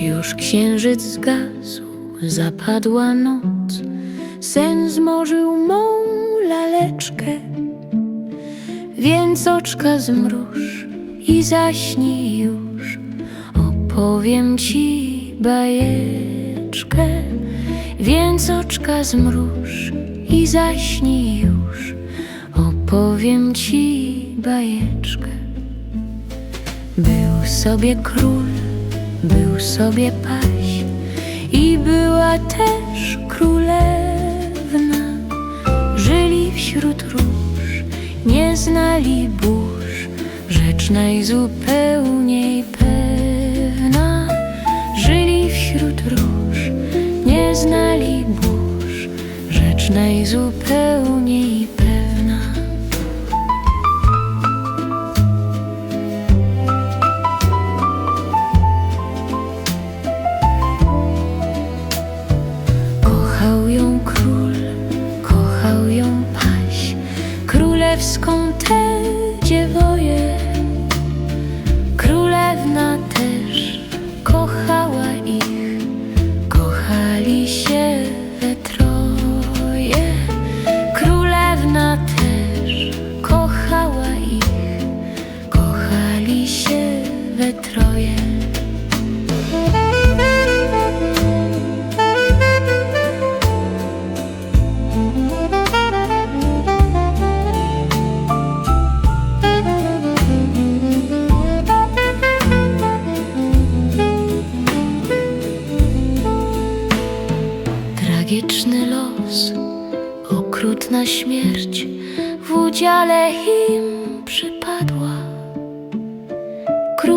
Już księżyc zgasł, zapadła noc, sen zmorzył mą laleczkę, więc oczka zmruż i zaśnij już. Opowiem ci bajeczkę, więc oczka zmruż i zaśnij już. Opowiem ci bajeczkę. Był sobie król, był sobie paź i była też królewna. Żyli wśród róż, nie znali burz, rzecz najzupełniej pewna. Żyli wśród róż, nie znali burz, rzecz najzupełniej pewna. Tragiczny los, okrutna śmierć w udziale im przypadła.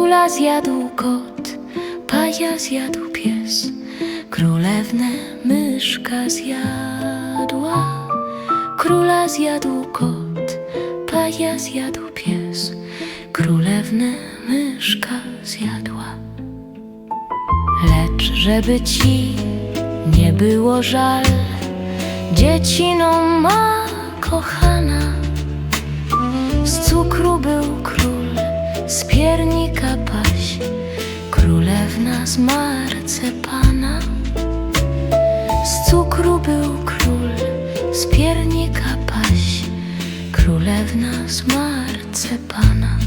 Króla zjadł kot, paja zjadł pies, królewnę myszka zjadła. Króla zjadł kot, paja zjadł pies, królewnę myszka zjadła. Lecz żeby ci nie było żal, dzieciną ma kochana. Z cukru był król, marcepana. Z cukru był król, z piernika paś, królewna z marcepana.